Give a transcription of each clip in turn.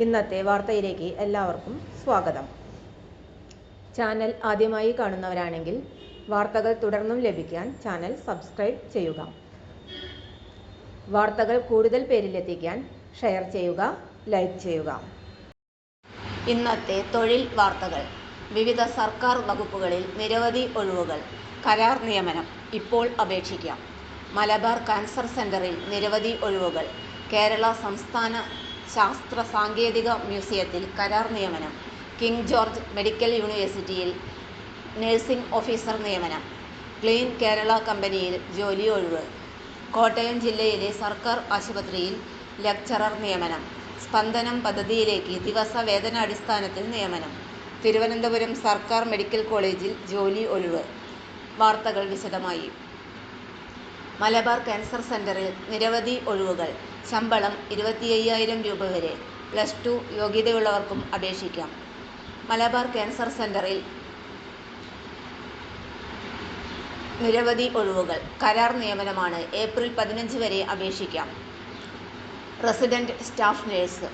ഇന്നത്തെ വാർത്തയിലേക്ക് എല്ലാവർക്കും സ്വാഗതം. ചാനൽ ആദ്യമായി കാണുന്നവരാണെങ്കിൽ വാർത്തകൾ തുടർന്നും ലഭിക്കാൻ ചാനൽ സബ്സ്ക്രൈബ് ചെയ്യുക. വാർത്തകൾ കൂടുതൽ പേരിലെത്തിക്കാൻ ഷെയർ ചെയ്യുക ലൈക്ക് ചെയ്യുക. ഇന്നത്തെ തൊഴിൽ വാർത്തകൾ. വിവിധ സർക്കാർ വകുപ്പുകളിൽ നിരവധി ഒഴിവുകൾ. കരാർ നിയമനം. ഇപ്പോൾ അപേക്ഷിക്കാം. മലബാർ കാൻസർ സെന്ററിൽ നിരവധി ഒഴിവുകൾ. കേരള സംസ്ഥാന ശാസ്ത്ര സാങ്കേതിക മ്യൂസിയത്തിൽ കരാർ നിയമനം കിങ് ജോർജ് മെഡിക്കൽ യൂണിവേഴ്സിറ്റിയിൽ നഴ്സിംഗ് ഓഫീസർ നിയമനം ക്ലീൻ കേരള കമ്പനിയിൽ ജോലി ഒഴിവ് കോട്ടയം ജില്ലയിലെ സർക്കാർ ആശുപത്രിയിൽ ലെക്ചറർ നിയമനം സ്പന്ദനം പദ്ധതിയിലേക്ക് ദിവസ വേതനാടിസ്ഥാനത്തിൽ നിയമനം തിരുവനന്തപുരം സർക്കാർ മെഡിക്കൽ കോളേജിൽ ജോലി ഒഴിവ്. വാർത്തകൾ വിശദമായി. മലബാർ കാൻസർ സെന്ററിൽ നിരവധി ഒഴിവുകൾ. ശമ്പളം ഇരുപത്തി അയ്യായിരം രൂപ വരെ. പ്ലസ് ടു യോഗ്യതയുള്ളവർക്കും അപേക്ഷിക്കാം. മലബാർ കാൻസർ സെന്ററിൽ നിരവധി ഒഴിവുകൾ. കരാർ നിയമനമാണ് ഏപ്രിൽ പതിനഞ്ച് വരെ അപേക്ഷിക്കാം. Resident staff nurse.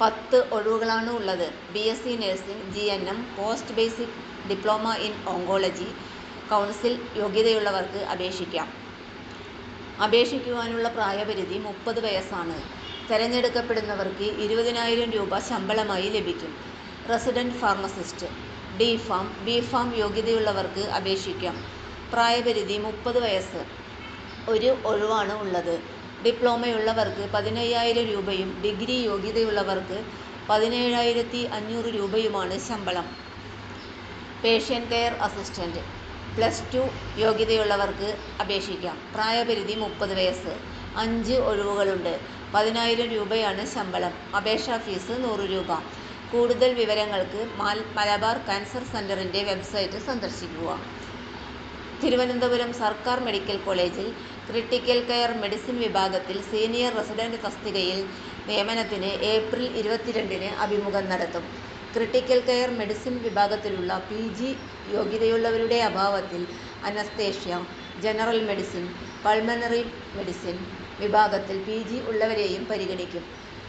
പത്ത് ഒഴിവുകളാണ് ഉള്ളത്. B S C nursing G N M post basic diploma in oncology council യോഗ്യതയുള്ളവർക്ക് അപേക്ഷിക്കാം. അപേക്ഷിക്കുവാനുള്ള പ്രായപരിധി മുപ്പത് വയസ്സാണ്. തിരഞ്ഞെടുക്കപ്പെടുന്നവർക്ക് ഇരുപതിനായിരം രൂപ ശമ്പളമായി ലഭിക്കും. Resident pharmacist D pharm B pharm യോഗ്യതയുള്ളവർക്ക് അപേക്ഷിക്കാം. പ്രായപരിധി മുപ്പത് വയസ്സ്. ഒരു ഒഴിവാണ് ഉള്ളത്. ഡിപ്ലോമയുള്ളവർക്ക് പതിനയ്യായിരം രൂപയും ഡിഗ്രി യോഗ്യതയുള്ളവർക്ക് പതിനേഴായിരത്തി അഞ്ഞൂറ് രൂപയുമാണ് ശമ്പളം. Patient care assistant plus two യോഗ്യതയുള്ളവർക്ക് അപേക്ഷിക്കാം. പ്രായപരിധി മുപ്പത് വയസ്സ്. അഞ്ച് ഒഴിവുകളുണ്ട്. പതിനായിരം രൂപയാണ് ശമ്പളം. അപേക്ഷാ ഫീസ് നൂറ് രൂപ. കൂടുതൽ വിവരങ്ങൾക്ക് മലബാർ കാൻസർ സെന്ററിന്റെ വെബ്സൈറ്റ് സന്ദർശിക്കുക. തിരുവനന്തപുരം സർക്കാർ മെഡിക്കൽ കോളേജിൽ ക്രിട്ടിക്കൽ കെയർ മെഡിസിൻ വിഭാഗത്തിൽ സീനിയർ റെസിഡന്റ് തസ്തികയിൽ നിയമനത്തിന് ഏപ്രിൽ ഇരുപത്തിരണ്ടിന് അഭിമുഖം നടത്തും. ക്രിട്ടിക്കൽ കെയർ മെഡിസിൻ വിഭാഗത്തിലുള്ള പി ജി യോഗ്യതയുള്ളവരുടെ അഭാവത്തിൽ anaesthesia general medicine pulmonary medicine വിഭാഗത്തിൽ പി ജി ഉള്ളവരെയും പരിഗണിക്കും.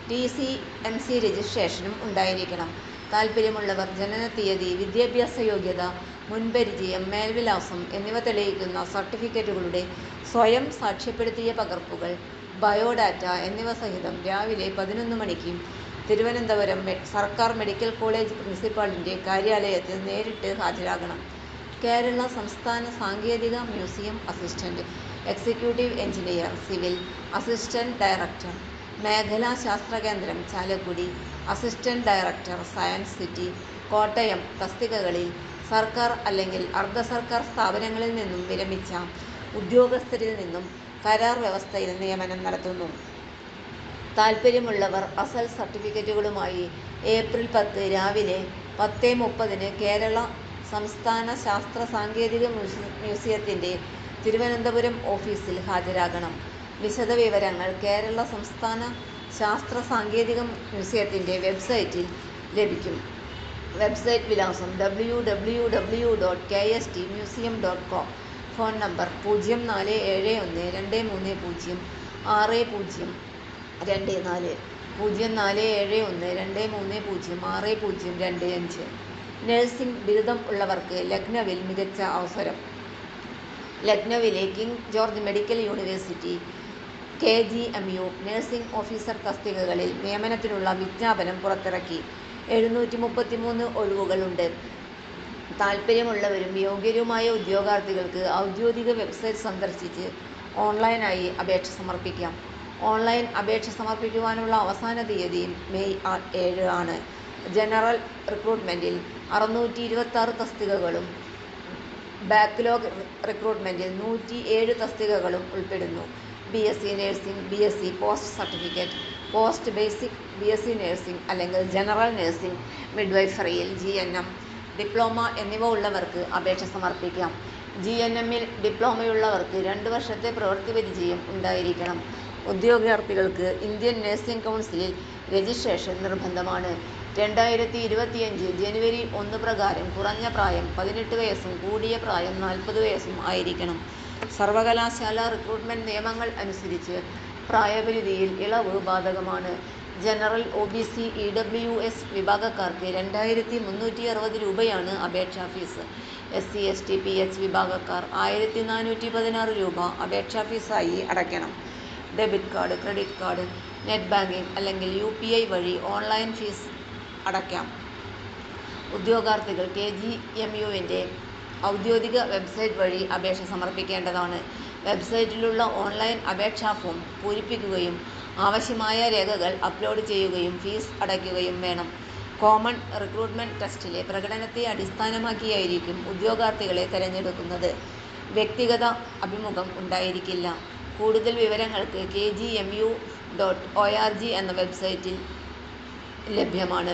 ടി സി എം സി രജിസ്ട്രേഷനും ഉണ്ടായിരിക്കണം. താൽപ്പര്യമുള്ളവർ ജനനത്തീയതി വിദ്യാഭ്യാസ യോഗ്യത മുൻപരിചയം മേൽവിലാസം എന്നിവ തെളിയിക്കുന്ന സർട്ടിഫിക്കറ്റുകളുടെ സ്വയം സാക്ഷ്യപ്പെടുത്തിയ പകർപ്പുകൾ ബയോഡാറ്റ എന്നിവ സഹിതം രാവിലെ പതിനൊന്ന് മണിക്ക് തിരുവനന്തപുരം സർക്കാർ മെഡിക്കൽ കോളേജ് പ്രിൻസിപ്പാളിന്റെ കാര്യാലയത്തിൽ നേരിട്ട് ഹാജരാകണം. കേരള സംസ്ഥാന സാങ്കേതിക museum assistant executive engineer civil assistant director മേഖലാ ശാസ്ത്ര കേന്ദ്രം Chalakudy assistant director science city Kottayam തസ്തികകളിൽ സർക്കാർ അല്ലെങ്കിൽ അർദ്ധ സർക്കാർ സ്ഥാപനങ്ങളിൽ നിന്നും വിരമിച്ച ഉദ്യോഗസ്ഥരിൽ നിന്നും കരാർ വ്യവസ്ഥയിൽ നിയമനം നടത്തുന്നു. താൽപ്പര്യമുള്ളവർ അസൽ സർട്ടിഫിക്കറ്റുകളുമായി ഏപ്രിൽ പത്ത് രാവിലെ പത്ത് മുപ്പതിന് കേരള സംസ്ഥാന ശാസ്ത്ര സാങ്കേതിക മ്യൂസിയത്തിന്റെ തിരുവനന്തപുരം ഓഫീസിൽ ഹാജരാകണം. വിശദവിവരങ്ങൾ കേരള സംസ്ഥാന ശാസ്ത്ര സാങ്കേതിക മ്യൂസിയത്തിന്റെ വെബ്സൈറ്റിൽ ലഭിക്കും. വെബ്സൈറ്റ് വിലാസം W W W dot K S T museum dot com phone number പൂജ്യം നാല് ഏഴ് ഒന്ന് രണ്ട് മൂന്ന് പൂജ്യം ആറ് പൂജ്യം. രണ്ട് നാല്. പൂജ്യം നാല് ഏഴ് ഒന്ന് രണ്ട് മൂന്ന് പൂജ്യം ആറ് പൂജ്യം രണ്ട് അഞ്ച്. നഴ്സിംഗ് ബിരുദം ഉള്ളവർക്ക് ലക്നൌവിൽ മികച്ച അവസരം. ലക്നൌവിലെ King George medical university K G M U nursing officer തസ്തികകളിൽ നിയമനത്തിനുള്ള വിജ്ഞാപനം പുറത്തിറക്കി. എഴുന്നൂറ്റി മുപ്പത്തിമൂന്ന് ഒഴിവുകളുണ്ട്. താൽപ്പര്യമുള്ളവരും യോഗ്യരുമായ ഉദ്യോഗാർത്ഥികൾക്ക് ഔദ്യോഗിക വെബ്സൈറ്റ് സന്ദർശിച്ച് ഓൺലൈനായി അപേക്ഷ സമർപ്പിക്കാം. ഓൺലൈൻ അപേക്ഷ സമർപ്പിക്കുവാനുള്ള അവസാന തീയതി മെയ് ഏഴ് ആണ്. ജനറൽ റിക്രൂട്ട്മെന്റിൽ അറുന്നൂറ്റി ഇരുപത്തി തസ്തികകളും ബാക്ക്ലോഗ് റിക്രൂട്ട്മെന്റിൽ നൂറ്റി ഏഴ് തസ്തികകളും ഉൾപ്പെടുന്നു. B S C nursing B S C post certificate post basic B S C nursing അല്ലെങ്കിൽ ജനറൽ നഴ്സിംഗ് മിഡ്വൈഫറിയിൽ ജി എൻ എം ഡിപ്ലോമ എന്നിവ ഉള്ളവർക്ക് അപേക്ഷ സമർപ്പിക്കാം. ജി എൻ എമ്മിൽ ഡിപ്ലോമയുള്ളവർക്ക് രണ്ട് വർഷത്തെ പ്രവൃത്തി പരിചയം ഉണ്ടായിരിക്കണം. ഉദ്യോഗാർത്ഥികൾക്ക് ഇന്ത്യൻ നഴ്സിംഗ് കൗൺസിലിൽ രജിസ്ട്രേഷൻ നിർബന്ധമാണ്. രണ്ടായിരത്തി ഇരുപത്തിയഞ്ച് ജനുവരി ഒന്ന് പ്രകാരം കുറഞ്ഞ പ്രായം പതിനെട്ട് വയസ്സും കൂടിയ പ്രായം നാൽപ്പത് വയസ്സും ആയിരിക്കണം. സർവകലാശാല റിക്രൂട്ട്മെന്റ് നിയമങ്ങൾ അനുസരിച്ച് പ്രായപരിധിയിൽ ഇളവ് ബാധകമാണ്. General O B C E W S വിഭാഗക്കാർക്ക് രണ്ടായിരത്തി മുന്നൂറ്റി അറുപത് രൂപയാണ് അപേക്ഷാ fees. S C S T P H വിഭാഗക്കാർ ആയിരത്തി നാനൂറ്റി പതിനാറ് രൂപ അപേക്ഷാ ഫീസായി അടയ്ക്കണം. Debit card credit card net banking അല്ലെങ്കിൽ യു പി ഐ വഴി ഓൺലൈൻ ഫീസ് അടയ്ക്കാം. ഉദ്യോഗാർത്ഥികൾ കെ ജി എം യുവിന്റെ ഔദ്യോഗിക വെബ്സൈറ്റ് വഴി അപേക്ഷ സമർപ്പിക്കേണ്ടതാണ്. വെബ്സൈറ്റിലുള്ള ഓൺലൈൻ അപേക്ഷാ ഫോം പൂരിപ്പിക്കുകയും ആവശ്യമായ രേഖകൾ അപ്ലോഡ് ചെയ്യുകയും ഫീസ് അടയ്ക്കുകയും വേണം. കോമൺ റിക്രൂട്ട്മെന്റ് ടെസ്റ്റിലെ പ്രകടനത്തെ അടിസ്ഥാനമാക്കിയായിരിക്കും ഉദ്യോഗാർത്ഥികളെ തിരഞ്ഞെടുക്കുന്നത്. വ്യക്തിഗത അഭിമുഖം ഉണ്ടായിരിക്കില്ല. കൂടുതൽ വിവരങ്ങൾക്ക് K G M U dot O R G എന്ന വെബ്സൈറ്റിൽ ലഭ്യമാണ്.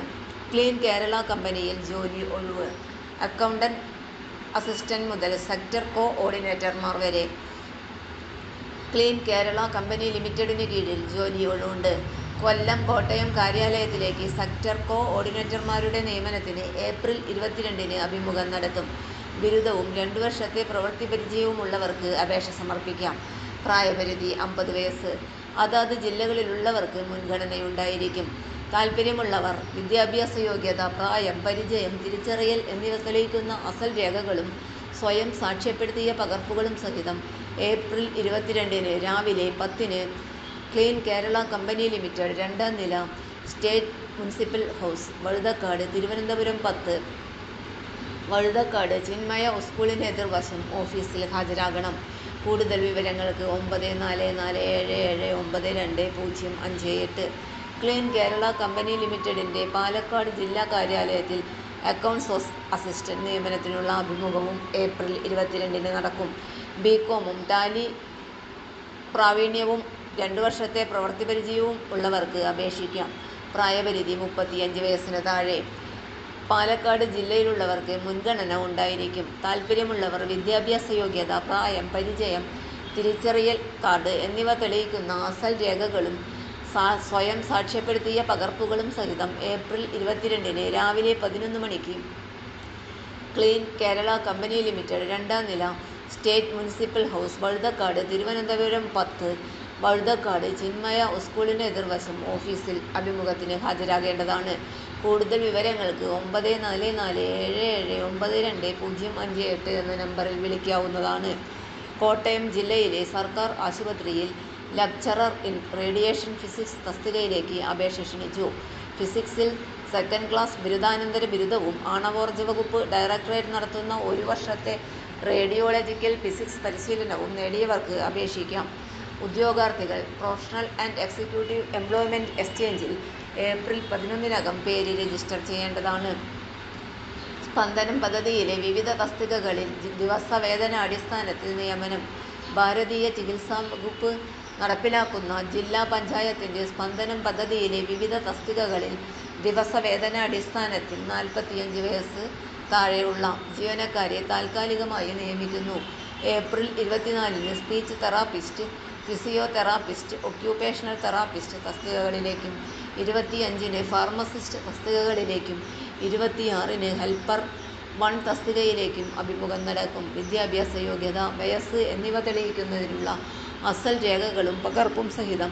ക്ലീൻ കേരള കമ്പനിയിൽ ജോലി ഒഴിവ്. അക്കൗണ്ടന്റ് അസിസ്റ്റന്റ് മുതൽ സെക്ടർ കോ ഓർഡിനേറ്റർമാർ വരെ. ക്ലീൻ കേരള കമ്പനി ലിമിറ്റഡിന് കീഴിൽ ജോലി ഒഴിവുണ്ട്. കൊല്ലം കോട്ടയം കാര്യാലയത്തിലേക്ക് സെക്ടർ കോ ഓർഡിനേറ്റർമാരുടെ നിയമനത്തിന് ഏപ്രിൽ ഇരുപത്തിരണ്ടിന് അഭിമുഖം നടത്തും. ബിരുദവും രണ്ടു വർഷത്തെ പ്രവൃത്തി പരിചയവുമുള്ളവർക്ക് അപേക്ഷ സമർപ്പിക്കാം. പ്രായപരിധി അമ്പത് വയസ്സ്. അതാത് ജില്ലകളിലുള്ളവർക്ക് മുൻഗണനയുണ്ടായിരിക്കും. താൽപ്പര്യമുള്ളവർ വിദ്യാഭ്യാസ യോഗ്യത പ്രായം പരിചയം തിരിച്ചറിയൽ എന്നിവ തെളിയിക്കുന്ന അസൽ രേഖകളും സ്വയം സാക്ഷ്യപ്പെടുത്തിയ പകർപ്പുകളും സഹിതം ഏപ്രിൽ ഇരുപത്തിരണ്ടിന് രാവിലെ പത്തിന് ക്ലീൻ കേരള കമ്പനി ലിമിറ്റഡ് രണ്ടാം നില state municipal house Vazhuthacaud Thiruvananthapuram പത്ത് വഴുതക്കാട് ചിന്മയ സ്കൂളിന് എതിർവശം ഓഫീസിൽ ഹാജരാകണം. കൂടുതൽ വിവരങ്ങൾക്ക് ഒമ്പത് നാല് നാല് ഏഴ് ഏഴ് ഒമ്പത് രണ്ട് പൂജ്യം അഞ്ച് എട്ട്. ക്ലീൻ കേരള കമ്പനി ലിമിറ്റഡിന്റെ പാലക്കാട് ജില്ലാ കാര്യാലയത്തിൽ അക്കൗണ്ട്സ് അസിസ്റ്റന്റ് നിയമനത്തിനുള്ള അഭിമുഖവും ഏപ്രിൽ ഇരുപത്തിരണ്ടിന് നടക്കും. ബി കോമും ടാലി പ്രാവീണ്യവും രണ്ട് വർഷത്തെ പ്രവൃത്തി പരിചയവും ഉള്ളവർക്ക് അപേക്ഷിക്കാം. പ്രായപരിധി മുപ്പത്തിയഞ്ച് വയസ്സിന് താഴെ. പാലക്കാട് ജില്ലയിലുള്ളവർക്ക് മുൻഗണന ഉണ്ടായിരിക്കും. താൽപര്യമുള്ളവർ വിദ്യാഭ്യാസ യോഗ്യത പ്രായം പരിചയം തിരിച്ചറിയൽ കാർഡ് എന്നിവ തെളിയിക്കുന്ന അസൽ രേഖകളും സ്വയം സാക്ഷ്യപ്പെടുത്തിയ പകർപ്പുകളും സഹിതം ഏപ്രിൽ ഇരുപത്തിരണ്ടിന് രാവിലെ പതിനൊന്ന് മണിക്ക് ക്ലീൻ കേരള കമ്പനി ലിമിറ്റഡ് രണ്ടാം നില state municipal house Vazhuthacaud Thiruvananthapuram പത്ത് വഴുതക്കാട് ചിന്മയ സ്കൂളിന് എതിർവശം ഓഫീസിൽ അഭിമുഖത്തിന് ഹാജരാകേണ്ടതാണ്. കൂടുതൽ വിവരങ്ങൾക്ക് ഒമ്പത് നാല് നാല് ഏഴ് ഏഴ് ഒമ്പത് രണ്ട് പൂജ്യം അഞ്ച് എട്ട് എന്ന നമ്പറിൽ വിളിക്കാവുന്നതാണ്. കോട്ടയം ജില്ലയിലെ സർക്കാർ ആശുപത്രിയിൽ ലക്ചറർ ഇൻ റേഡിയേഷൻ ഫിസിക്സ് തസ്തികയിലേക്ക് അപേക്ഷ ക്ഷണിച്ചു. ഫിസിക്സിൽ സെക്കൻഡ് ക്ലാസ് ബിരുദാനന്തര ബിരുദവും ആണവോർജ വകുപ്പ് ഡയറക്ടറേറ്റ് നടത്തുന്ന ഒരു വർഷത്തെ റേഡിയോളജിക്കൽ ഫിസിക്സ് പരിശീലനവും നേടിയവർക്ക് അപേക്ഷിക്കാം. ഉദ്യോഗാർത്ഥികൾ പ്രൊഫഷണൽ ആൻഡ് എക്സിക്യൂട്ടീവ് എംപ്ലോയ്മെന്റ് എക്സ്ചേഞ്ചിൽ ഏപ്രിൽ പതിനൊന്നിനകം പേര് രജിസ്റ്റർ ചെയ്യേണ്ടതാണ്. സ്പന്ദനം പദ്ധതിയിലെ വിവിധ തസ്തികകളിൽ ദിവസവേതന അടിസ്ഥാനത്തിൽ നിയമനം ഭാരതീയ ചികിത്സാ വകുപ്പ് നടപ്പിലാക്കുന്ന ജില്ലാ പഞ്ചായത്തിന്റെ സ്പന്ദനം പദ്ധതിയിലെ വിവിധ തസ്തികകളിൽ ദിവസവേതനാടിസ്ഥാനത്തിൽ നാൽപ്പത്തിയഞ്ച് വയസ്സ് താഴെയുള്ള ജീവനക്കാരെ താൽക്കാലികമായി നിയമിക്കുന്നു. ഏപ്രിൽ ഇരുപത്തിനാലിന് speech therapist physiotherapist occupational therapist തസ്തികകളിലേക്കും ഇരുപത്തിയഞ്ചിന് ഫാർമസിസ്റ്റ് തസ്തികകളിലേക്കും ഇരുപത്തിയാറിന് ഹെൽപ്പർ വൺ തസ്തികയിലേക്കും അഭിമുഖം നടക്കും. വിദ്യാഭ്യാസ യോഗ്യത വയസ്സ് എന്നിവ തെളിയിക്കുന്നതിനുള്ള അസൽ രേഖകളും പകർപ്പും സഹിതം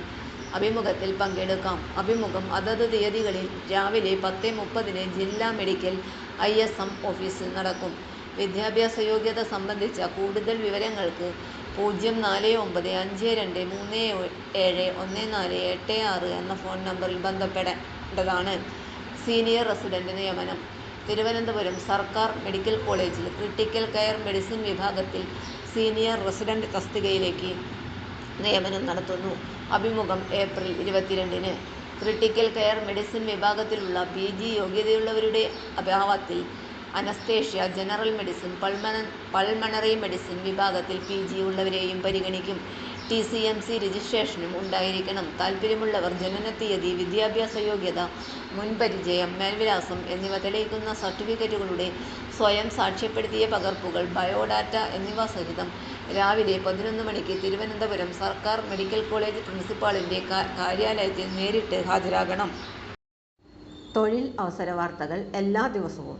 അഭിമുഖത്തിൽ പങ്കെടുക്കാം. അഭിമുഖം അതത് തീയതികളിൽ രാവിലെ പത്ത് മുപ്പതിന് ജില്ലാ മെഡിക്കൽ ഐ എസ് എം ഓഫീസിൽ നടക്കും. വിദ്യാഭ്യാസ യോഗ്യത സംബന്ധിച്ച കൂടുതൽ വിവരങ്ങൾക്ക് പൂജ്യം നാല് ഒമ്പത് അഞ്ച് രണ്ട് മൂന്ന് ഏഴ് ഒന്ന് നാല് എട്ട് ആറ് എന്ന ഫോൺ നമ്പറിൽ ബന്ധപ്പെടേണ്ടതാണ്. സീനിയർ റെസിഡന്റ് നിയമനം. തിരുവനന്തപുരം സർക്കാർ മെഡിക്കൽ കോളേജിൽ ക്രിട്ടിക്കൽ കെയർ മെഡിസിൻ വിഭാഗത്തിൽ സീനിയർ റെസിഡന്റ് തസ്തികയിലേക്ക് നിയമനം നടത്തുന്നു. അഭിമുഖം ഏപ്രിൽ ഇരുപത്തിരണ്ടിന്. ക്രിട്ടിക്കൽ കെയർ മെഡിസിൻ വിഭാഗത്തിലുള്ള പി ജി യോഗ്യതയുള്ളവരുടെ അഭാവത്തിൽ അനസ്തേഷ്യ ജനറൽ മെഡിസിൻ പൾമണ പൾമണറി മെഡിസിൻ വിഭാഗത്തിൽ പിജി ഉള്ളവരെയും പരിഗണിക്കും. ടിസിഎംസി രജിസ്ട്രേഷനും ഉണ്ടായിരിക്കണം. താൽപ്പര്യമുള്ളവർ ജനനത്തീയതി വിദ്യാഭ്യാസ യോഗ്യത മുൻപരിചയം മേൽവിലാസം എന്നിവ തെളിയിക്കുന്ന സർട്ടിഫിക്കറ്റുകളുടെ സ്വയം സാക്ഷ്യപ്പെടുത്തിയ പകർപ്പുകൾ ബയോഡാറ്റ എന്നിവ സഹിതം രാവിലെ പതിനൊന്ന് മണിക്ക് തിരുവനന്തപുരം സർക്കാർ മെഡിക്കൽ കോളേജ് പ്രിൻസിപ്പാളിന്റെ കാര്യാലയത്തിൽ നേരിട്ട് ഹാജരാകണം. തൊഴിൽ അവസര വാർത്തകൾ എല്ലാ ദിവസവും